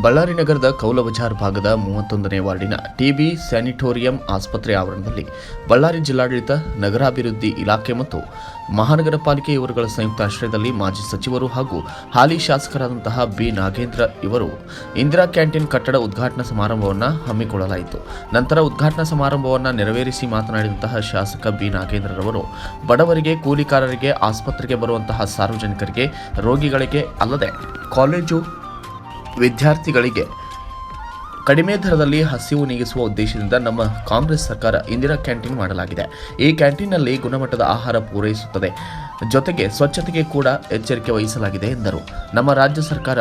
ಬಳ್ಳಾರಿ ನಗರದ ಕೌಲಬಜಾರ್ ಭಾಗದ ಮೂವತ್ತೊಂದನೇ ವಾರ್ಡಿನ ಟಿಬಿ ಸ್ಯಾನಿಟೋರಿಯಂ ಆಸ್ಪತ್ರೆ ಆವರಣದಲ್ಲಿ ಬಳ್ಳಾರಿ ಜಿಲ್ಲಾಡಳಿತ, ನಗರಾಭಿವೃದ್ಧಿ ಇಲಾಖೆ ಮತ್ತು ಮಹಾನಗರ ಪಾಲಿಕೆ ಇವರುಗಳ ಸಂಯುಕ್ತ ಆಶ್ರಯದಲ್ಲಿ ಮಾಜಿ ಸಚಿವರು ಹಾಗೂ ಹಾಲಿ ಶಾಸಕರಾದಂತಹ ಬಿ ನಾಗೇಂದ್ರ ಇವರು ಇಂದಿರಾ ಕ್ಯಾಂಟೀನ್ ಕಟ್ಟಡ ಉದ್ಘಾಟನಾ ಸಮಾರಂಭವನ್ನು ಹಮ್ಮಿಕೊಳ್ಳಲಾಯಿತು. ನಂತರ ಉದ್ಘಾಟನಾ ಸಮಾರಂಭವನ್ನು ನೆರವೇರಿಸಿ ಮಾತನಾಡಿದಂತಹ ಶಾಸಕ ಬಿ ನಾಗೇಂದ್ರರವರು, ಬಡವರಿಗೆ, ಕೂಲಿಕಾರರಿಗೆ, ಆಸ್ಪತ್ರೆಗೆ ಬರುವಂತಹ ಸಾರ್ವಜನಿಕರಿಗೆ, ರೋಗಿಗಳಿಗೆ ಅಲ್ಲದೆ ಕಾಲೇಜು ವಿದ್ಯಾರ್ಥಿಗಳಿಗೆ ಕಡಿಮೆ ದರದಲ್ಲಿ ಹಸಿವು ನೀಗಿಸುವ ಉದ್ದೇಶದಿಂದ ನಮ್ಮ ಕಾಂಗ್ರೆಸ್ ಸರ್ಕಾರ ಇಂದಿರಾ ಕ್ಯಾಂಟೀನ್ ಮಾಡಲಾಗಿದೆ. ಈ ಕ್ಯಾಂಟೀನ್ನಲ್ಲಿ ಗುಣಮಟ್ಟದ ಆಹಾರ ಪೂರೈಸುತ್ತದೆ. ಜೊತೆಗೆ ಸ್ವಚ್ಛತೆಗೆ ಕೂಡ ಎಚ್ಚರಿಕೆ ವಹಿಸಲಾಗಿದೆ ಎಂದರು. ನಮ್ಮ ರಾಜ್ಯ ಸರ್ಕಾರ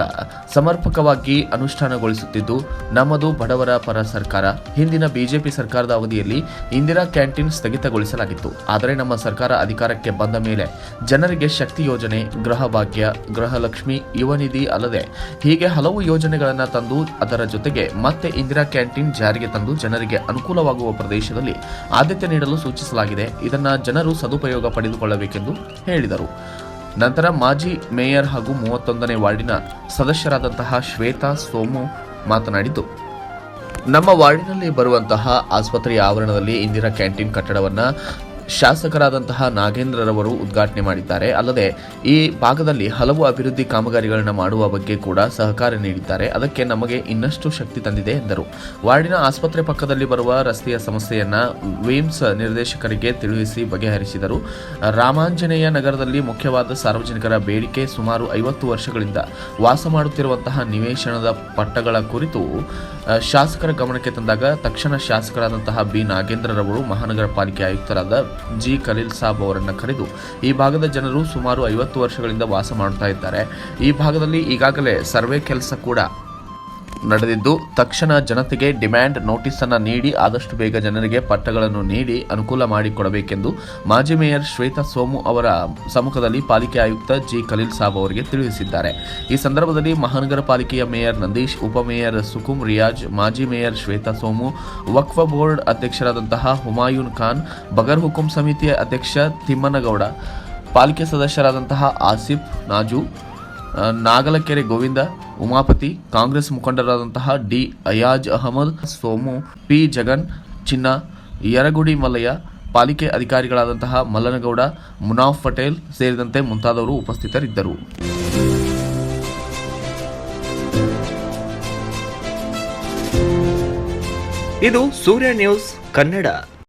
ಸಮರ್ಪಕವಾಗಿ ಅನುಷ್ಠಾನಗೊಳಿಸುತ್ತಿದ್ದು ನಮ್ಮದು ಬಡವರ ಪರ ಸರ್ಕಾರ. ಹಿಂದಿನ ಬಿಜೆಪಿ ಸರ್ಕಾರದ ಅವಧಿಯಲ್ಲಿ ಇಂದಿರಾ ಕ್ಯಾಂಟೀನ್ ಸ್ಥಗಿತಗೊಳಿಸಲಾಗಿತ್ತು. ಆದರೆ ನಮ್ಮ ಸರ್ಕಾರ ಅಧಿಕಾರಕ್ಕೆ ಬಂದ ಮೇಲೆ ಜನರಿಗೆ ಶಕ್ತಿ ಯೋಜನೆ, ಗೃಹ ಭಾಗ್ಯ, ಗೃಹಲಕ್ಷ್ಮಿ, ಯುವ ನಿಧಿ ಅಲ್ಲದೆ ಹೀಗೆ ಹಲವು ಯೋಜನೆಗಳನ್ನು ತಂದು ಅದರ ಜೊತೆಗೆ ಮತ್ತೆ ಇಂದಿರಾ ಕ್ಯಾಂಟೀನ್ ಜಾರಿಗೆ ತಂದು ಜನರಿಗೆ ಅನುಕೂಲವಾಗುವ ಪ್ರದೇಶದಲ್ಲಿ ಆದ್ಯತೆ ನೀಡಲು ಸೂಚಿಸಲಾಗಿದೆ. ಇದನ್ನು ಜನರು ಸದುಪಯೋಗ ಪಡೆದುಕೊಳ್ಳಬೇಕೆಂದು ಹೇಳಿದರು. ನಂತರ ಮಾಜಿ ಮೇಯರ್ ಹಾಗೂ ಮೂವತ್ತೊಂದನೇ ವಾರ್ಡಿನ ಸದಸ್ಯರಾದಂತಹ ಶ್ವೇತಾ ಸೋಮು ಮಾತನಾಡಿದ್ದು, ನಮ್ಮ ವಾರ್ಡಿನಲ್ಲಿ ಬರುವಂತಹ ಆಸ್ಪತ್ರೆಯ ಆವರಣದಲ್ಲಿ ಇಂದಿರಾ ಕ್ಯಾಂಟೀನ್ ಕಟ್ಟಡವನ್ನು ಶಾಸಕರಾದಂತಹ ನಾಗೇಂದ್ರರವರು ಉದ್ಘಾಟನೆ ಮಾಡಿದ್ದಾರೆ. ಅಲ್ಲದೆ ಈ ಭಾಗದಲ್ಲಿ ಹಲವು ಅಭಿವೃದ್ಧಿ ಕಾಮಗಾರಿಗಳನ್ನು ಮಾಡುವ ಬಗ್ಗೆ ಕೂಡ ಸಹಕಾರ ನೀಡಿದ್ದಾರೆ. ಅದಕ್ಕೆ ನಮಗೆ ಇನ್ನಷ್ಟು ಶಕ್ತಿ ತಂದಿದೆ ಎಂದರು. ವಾರ್ಡಿನ ಆಸ್ಪತ್ರೆ ಪಕ್ಕದಲ್ಲಿ ಬರುವ ರಸ್ತೆಯ ಸಮಸ್ಯೆಯನ್ನು ವಿಮ್ಸ್ ನಿರ್ದೇಶಕರಿಗೆ ತಿಳಿಸಿ ಬಗೆಹರಿಸಿದರು. ರಾಮಾಂಜನೇಯ ನಗರದಲ್ಲಿ ಮುಖ್ಯವಾದ ಸಾರ್ವಜನಿಕರ ಬೇಡಿಕೆ ಸುಮಾರು ಐವತ್ತು ವರ್ಷಗಳಿಂದ ವಾಸ ಮಾಡುತ್ತಿರುವಂತಹ ನಿವೇಶನದ ಪಟ್ಟಗಳ ಕುರಿತು ಶಾಸಕರ ಗಮನಕ್ಕೆ ತಂದಾಗ ತಕ್ಷಣ ಶಾಸಕರಾದಂತಹ ಬಿ. ನಾಗೇಂದ್ರರವರು ಮಹಾನಗರ ಪಾಲಿಕೆ ಆಯುಕ್ತರಾದ ಜಿ ಖಲೀಲ್ ಸಾಬ್ ಅವರನ್ನು ಕರೆದು ಈ ಭಾಗದ ಜನರು ಸುಮಾರು ಐವತ್ತು ವರ್ಷಗಳಿಂದ ವಾಸ ಮಾಡ್ತಾ ಇದ್ದಾರೆ. ಈ ಭಾಗದಲ್ಲಿ ಈಗಾಗಲೇ ಸರ್ವೆ ಕೆಲಸ ಕೂಡ ನಡೆದಿದ್ದು, ತಕ್ಷಣ ಜನತೆಗೆ ಡಿಮ್ಯಾಂಡ್ ನೋಟಿಸ್ ಅನ್ನು ನೀಡಿ ಆದಷ್ಟು ಬೇಗ ಜನರಿಗೆ ಪಟ್ಟಗಳನ್ನು ನೀಡಿ ಅನುಕೂಲ ಮಾಡಿಕೊಡಬೇಕೆಂದು ಮಾಜಿ ಮೇಯರ್ ಶ್ವೇತಾ ಸೋಮು ಅವರ ಸಮ್ಮುಖದಲ್ಲಿ ಪಾಲಿಕೆ ಆಯುಕ್ತ ಜಿ. ಖಲೀಲ್ ಸಾಬ್ ಅವರಿಗೆ ತಿಳಿಸಿದ್ದಾರೆ. ಈ ಸಂದರ್ಭದಲ್ಲಿ ಮಹಾನಗರ ಪಾಲಿಕೆಯ ಮೇಯರ್ ನಂದೀಶ್ ಉಪಮೇಯರ್ ಸುಕುಮ್ ರಿಯಾಜ್, ಮಾಜಿ ಮೇಯರ್ ಶ್ವೇತಾ ಸೋಮು, ವಕ್ಫ ಬೋರ್ಡ್ ಅಧ್ಯಕ್ಷರಾದಂತಹ ಹುಮಾಯೂನ್ ಖಾನ್, ಬಗರ್ ಹುಕುಂ ಸಮಿತಿಯ ಅಧ್ಯಕ್ಷ ತಿಮ್ಮನಗೌಡ, ಪಾಲಿಕೆ ಸದಸ್ಯರಾದಂತಹ ಆಸಿಫ್ ನಾಜು, ನಾಗಲಕೆರೆ ಗೋವಿಂದ ಉಮಾಪತಿ, ಕಾಂಗ್ರೆಸ್ ಮುಖಂಡರಾದಂತಹ ಡಿ. ಅಯಾಜ್ ಅಹಮದ್, ಸೋಮು ಪಿ. ಜಗನ್, ಚಿನ್ನ ಯರಗುಡಿ ಮಲಯ ಪಾಲಿಕೆ ಅಧಿಕಾರಿಗಳಾದಂತಹ ಮಲ್ಲನಗೌಡ, ಮುನಾಫ್ ಪಟೇಲ್ ಸೇರಿದಂತೆ ಮುಂತಾದವರು ಉಪಸ್ಥಿತರಿದ್ದರು. ಇದು ಸೂರ್ಯ ನ್ಯೂಸ್ ಕನ್ನಡ.